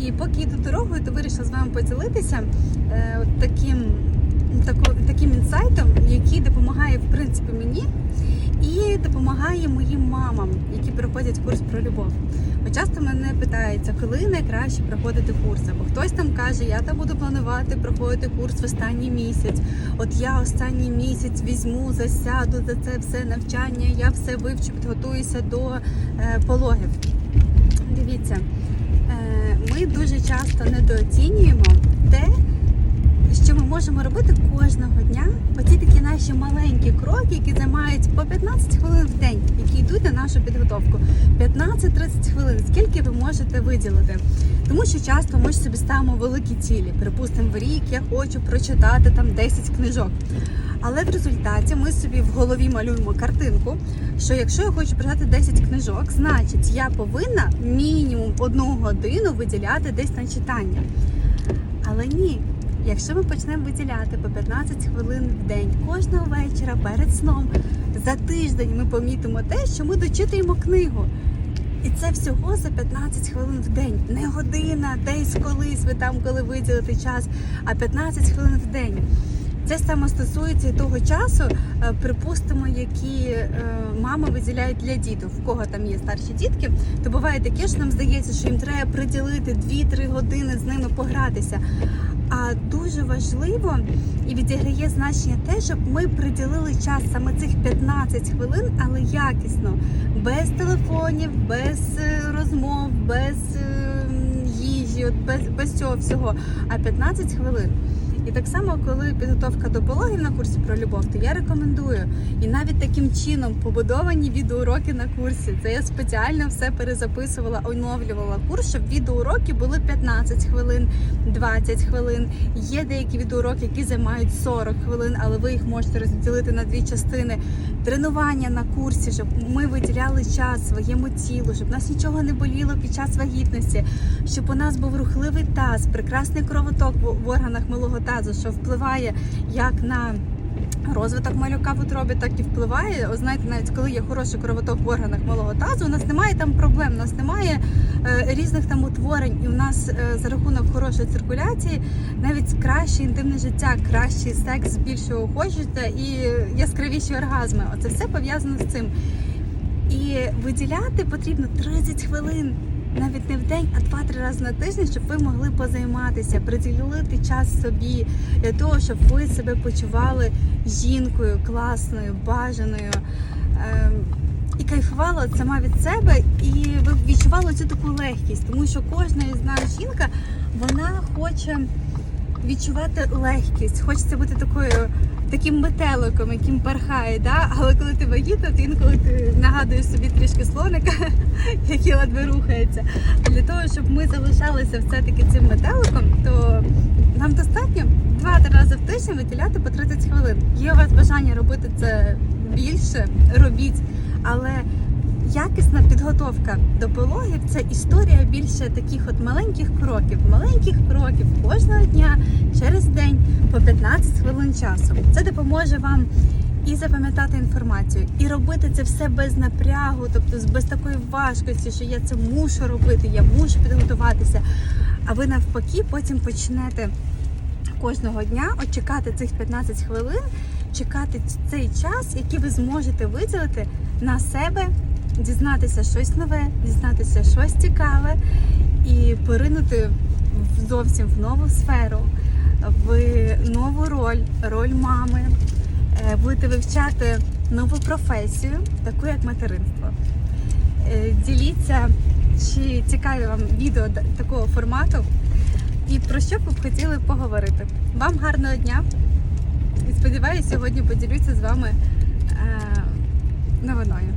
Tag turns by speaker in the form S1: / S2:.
S1: І поки йду дорогою, то вирішила з вами поділитися е, таким, тако, таким інсайтом, який допомагає в принципі мені і допомагає моїм мамам, які проходять курс про любов. Бо часто мене питаються, коли найкраще проходити курс, або хтось там каже, я там буду планувати проходити курс в останній місяць. От я останній місяць візьму, засяду за це все навчання, я все вивчу, підготуюся до е, пологів. Дивіться, ми дуже часто недооцінюємо те, що ми можемо робити кожного дня. Оці такі наші маленькі кроки, які займають по 15 хвилин в день, які йдуть на нашу підготовку. 15-30 хвилин, скільки ви можете виділити. Тому що часто ми ж собі ставимо великі цілі. Припустимо, в рік я хочу прочитати там 10 книжок. Але в результаті ми собі в голові малюємо картинку, що якщо я хочу прочитати 10 книжок, значить я повинна мінімум одну годину виділяти десь на читання. Але ні, якщо ми почнемо виділяти по 15 хвилин в день кожного вечора перед сном, за тиждень ми помітимо те, що ми дочитуємо книгу. І це всього за 15 хвилин в день. Не година, десь колись ви там, коли виділите час, а 15 хвилин в день. Це саме стосується і того часу, е, припустимо, які е, мами виділяють для діток. В кого там є старші дітки, то буває таке, що нам здається, що їм треба приділити 2-3 години з ними погратися. А дуже важливо і відіграє значення те, щоб ми приділили час саме цих 15 хвилин, але якісно, без телефонів, без е, розмов, без їжі, без, без цього всього. А 15 хвилин. І так само, коли підготовка до пологів на курсі про любов, то я рекомендую. І навіть таким чином побудовані відеоуроки на курсі. Це я спеціально все перезаписувала, оновлювала курс, щоб відеоуроки були 15 хвилин, 20 хвилин. Є деякі відеоуроки, які займають 40 хвилин, але ви їх можете розділити на дві частини. Тренування на курсі, щоб ми виділяли час своєму тілу, щоб нас нічого не боліло під час вагітності, щоб у нас був рухливий таз, прекрасний кровоток в- органах малого тазу, що впливає як на розвиток малюка в утробі, так і впливає. О, знаєте, навіть коли є хороший кровоток в органах малого тазу, у нас немає там проблем, у нас немає е, різних там утворень, і у нас е, за рахунок хорошої циркуляції навіть краще інтимне життя, кращий секс, більше охочується і яскравіші оргазми. Оце все пов'язано з цим. І виділяти потрібно 30 хвилин. Навіть не в день, а два-три рази на тиждень, щоб ви могли позайматися, приділити час собі для того, щоб ви себе почували жінкою, класною, бажаною. Ем, і кайфувала сама від себе, і відчувала цю таку легкість, тому що кожна із нас жінка вона хоче відчувати легкість, хочеться бути такою таким метеликом, яким пархає. Да? Але коли ти вагітна, то інколи ти нагадуєш собі трішки слоника, який ледве рухається. Для того, щоб ми залишалися все-таки цим метеликом, то нам достатньо два-три рази в тиждень виділяти по 30 хвилин. Є у вас бажання робити це більше, робіть, але якісна підготовка до пологів це історія більше таких от маленьких кроків, маленьких кроків кожного дня через день по 15 хвилин часу. Це допоможе вам і запам'ятати інформацію, і робити це все без напрягу, тобто без такої важкості, що я це мушу робити, я мушу підготуватися. А ви навпаки потім почнете кожного дня от чекати цих 15 хвилин, чекати цей час, який ви зможете виділити на себе, дізнатися щось нове, дізнатися щось цікаве і поринути зовсім в нову сферу, в нову роль, роль мами. Е, Будете вивчати нову професію, таку як материнство. Е, Діліться, чи цікаві вам відео такого формату, і про що б ви хотіли поговорити. Вам гарного дня! І сподіваюся, сьогодні поділюся з вами е, новиною.